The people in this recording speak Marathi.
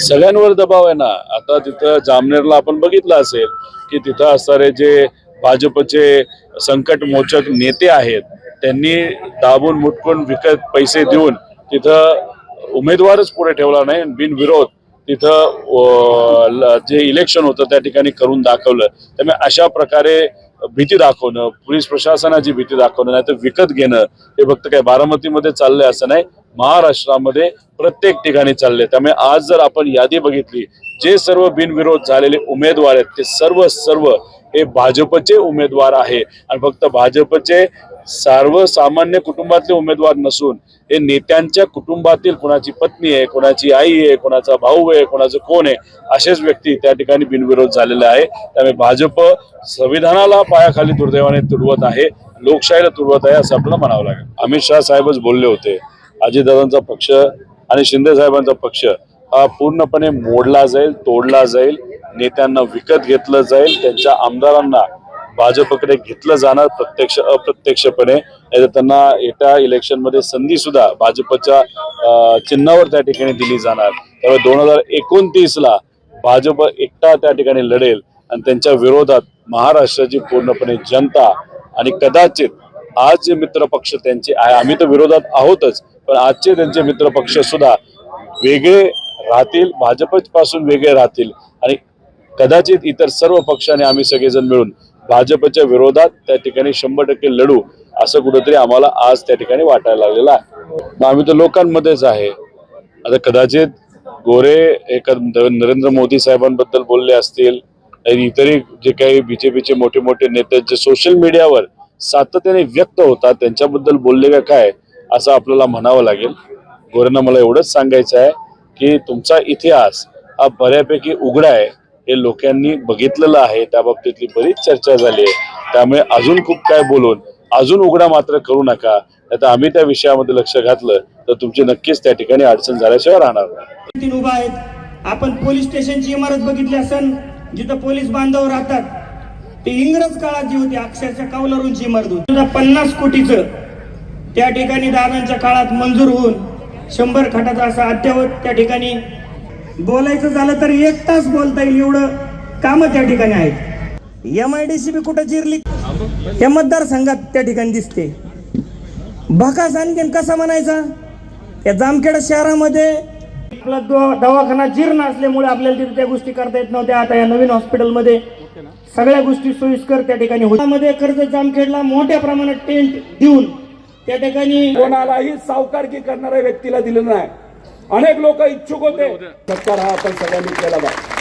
सगळ्यांवर दबाव आहे ना. आता तिथं जामनेरला आपण बघितलं असेल की तिथं असणारे जे भाजपचे संकट मोचक नेते आहेत त्यांनी दाबून मुटकून विकत पैसे देऊन तिथं उमेदवारच पुढे ठेवला नाही बिनविरोध तिथं जे इलेक्शन होतं त्या ठिकाणी करून दाखवलं. त्यामुळे अशा प्रकारे भीती दाखवणं पोलीस प्रशासनाची भीती दाखवणं नाही तर विकत घेणं हे फक्त काय बारामतीमध्ये चाललंय असं नाही. महाराष्ट्रामध्ये प्रत्येक ठिकाणी चालले. त्यामुळे आज जर आपण यादी बघितली जे सर्व बिनविरोध झालेले उमेदवार आहेत ते सर्व सर्व हे भाजपचे उमेदवार आहे. आणि फक्त भाजपचे सर्वसामान्य कुटुंबातले उमेदवार नसून हे नेत्यांच्या कुटुंबातील कोणाची पत्नी आहे कोणाची आई आहे कोणाचा भाऊ आहे कोणाचं कोण आहे असेच व्यक्ती त्या ठिकाणी बिनविरोध झालेले आहे. त्यामुळे भाजप संविधानाला पायाखाली दुर्दैवाने तुडवत आहे लोकशाहीला तुडवत आहे असं आपल्याला म्हणावं लागेल. अमित शहा साहेबच बोलले होते अजितदादांचा पक्ष आणि शिंदे साहेबांचा पक्ष हा पूर्णपणे मोडला जाईल तोडला जाईल नेत्यांना विकत घेतलं जाईल त्यांच्या आमदारांना भाजपकडे घेतलं जाणार प्रत्यक्ष अप्रत्यक्षपणे. त्यांना येत्या इलेक्शनमध्ये संधी सुद्धा भाजपच्या चिन्हावर त्या ठिकाणी दिली जाणार. त्यामुळे दोन हजार एकोणतीस ला भाजप एकटा त्या ठिकाणी लढेल आणि त्यांच्या विरोधात महाराष्ट्राची पूर्णपणे जनता आणि कदाचित आज जे मित्र पक्ष त्यांचे आहे आम्ही तर विरोधात आहोतच पण आजचे त्यांचे मित्र पक्ष सुद्धा वेगळे राहतील भाजपपासून वेगळे राहतील. आणि कदाचित इतर सर्व पक्षाने आम्ही सगळेजण मिळून भाजपच्या विरोधात त्या ठिकाणी शंभर टक्के लढू असं कुठंतरी आम्हाला आज त्या ठिकाणी वाटायला लागलेलं आहे. मग आम्ही तर लोकांमध्येच आहे. आता कदाचित गोरे एक नरेंद्र मोदी साहेबांबद्दल बोलले असतील आणि इतरही जे काही बीजेपीचे मोठे मोठे नेते जे सोशल मीडियावर सातत्याने व्यक्त होतात त्यांच्याबद्दल बोलले का काय? असं आपल्याला म्हणावं लागेल. गोरेंना मला एवढंच सांगायचं आहे की तुमचा इतिहास हा बऱ्यापैकी उघडा आहे. हे लोकांनी बघितलेलं आहे. त्या बाबतीतली बरीच चर्चा झाली आहे. त्यामुळे अजून खूप काय बोलून अजून उघडा मात्र करू नका. आता आम्ही त्या विषयामध्ये लक्ष घातलं तर तुमची नक्कीच त्या ठिकाणी अडचण झाल्याशिवाय राहणार तीन उभा आहेत. आपण पोलीस स्टेशनची इमारत बघितली असेल जिथं पोलीस बांधव राहतात. ते इंग्रज काळात जी होती अक्षरशः कौलारूंची इमारत होती. पन्नास कोटीचं त्या ठिकाणी दादांच्या काळात मंजूर होऊन शंभर खाटाचा असा अद्यावत त्या ठिकाणी बोलायचं झालं तर एक तास बोलता येईल एवढं कामं त्या ठिकाणी आहेत. M I D C B कुठं चिरली हे मतदारसंघात त्या ठिकाणी दिसते. भकास आणखीन कसा म्हणायचा? या जामखेड शहरामध्ये आपला दवा- दवाखाना जीर्ण असल्यामुळे आपल्याला तिथे त्या गोष्टी करता येत नव्हत्या. आता या नवीन हॉस्पिटलमध्ये सगळ्या गोष्टी सोयीस्कर त्या ठिकाणी होत्यामध्ये कर्ज जामखेडला मोठ्या प्रमाणात टेंट देऊन त्या ठिकाणी कोणालाही सावकारकी करणाऱ्या व्यक्तीला दिलं नाही. अनेक लोक इच्छुक होते. सत्कार हा आपण सगळ्यांनी केला पाहिजे.